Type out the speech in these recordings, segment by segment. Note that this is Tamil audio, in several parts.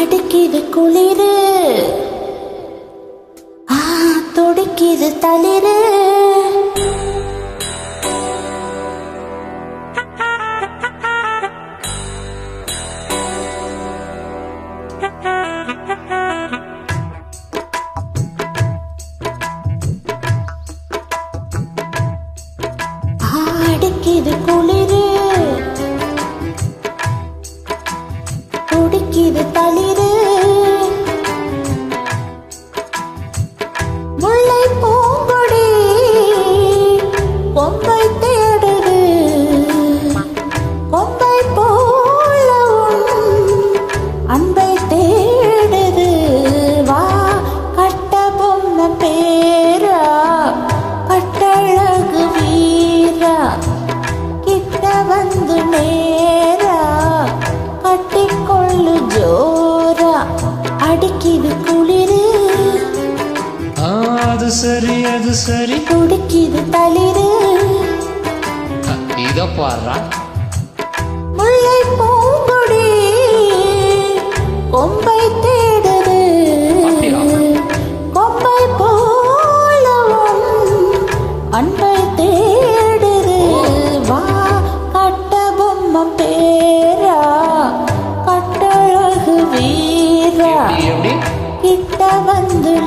அடிக்கிது குளிரு. ஆ துடிக்கிது தளிரு. നേരാ പട്ടിക്കൊള്ളു ജോര അടിക്കിത് കുളിര് അത് സരി അത് സരി കുടിക്കിത് തളിര് ഇതാ പറ മുല്ലൈ പൂങ്കൊടി കൊമ്പൈ തേ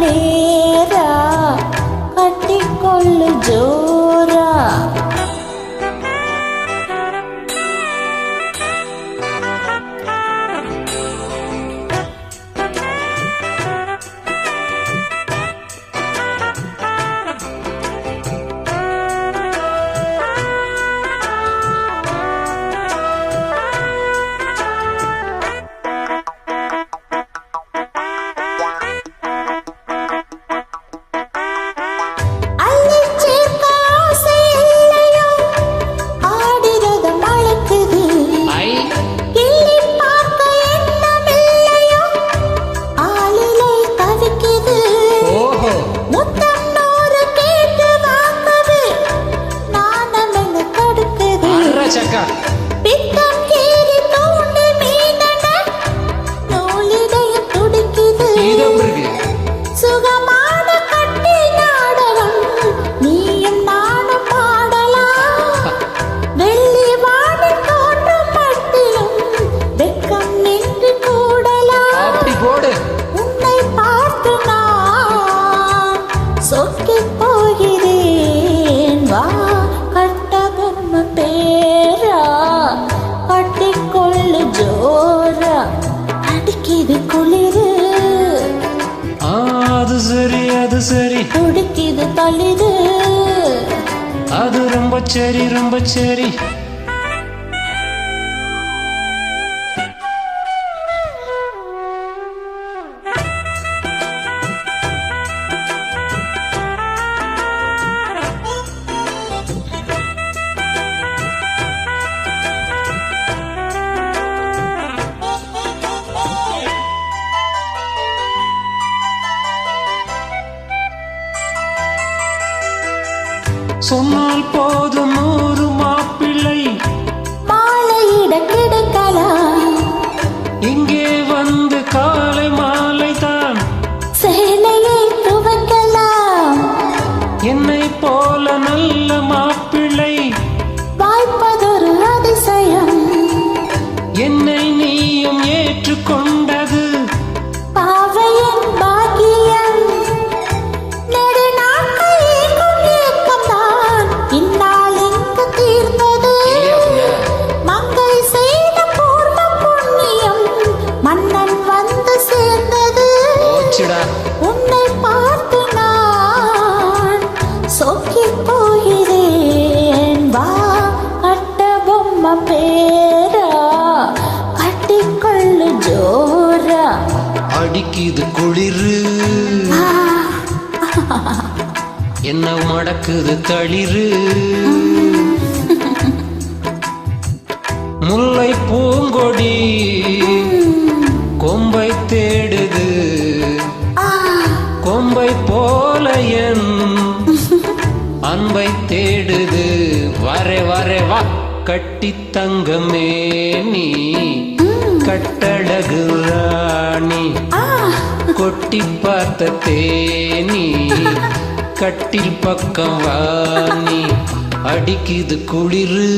நேரா கட்டிக்கொள்ளு ஜோ தள்ளிது அது ரொம்ப சரி ரொம்ப சரி. சொன்னால் போதும் நூறு மாப்பிள்ளை. பேரா? கட்டிக்கொள்ளு ஜோரா. அடிக்குது குளிரு. என்ன மடக்குது தளிரு. முல்லை பூங்கொடி கொம்பை தேடுது. கொம்பை போல என் அன்பை தேடுது. கட்டித்தங்கமே நீ கட்டழகு ராணி கொட்டி பார்த்த தேனி கட்டில் பக்கம் வாணி அடிக்குது குளிரு.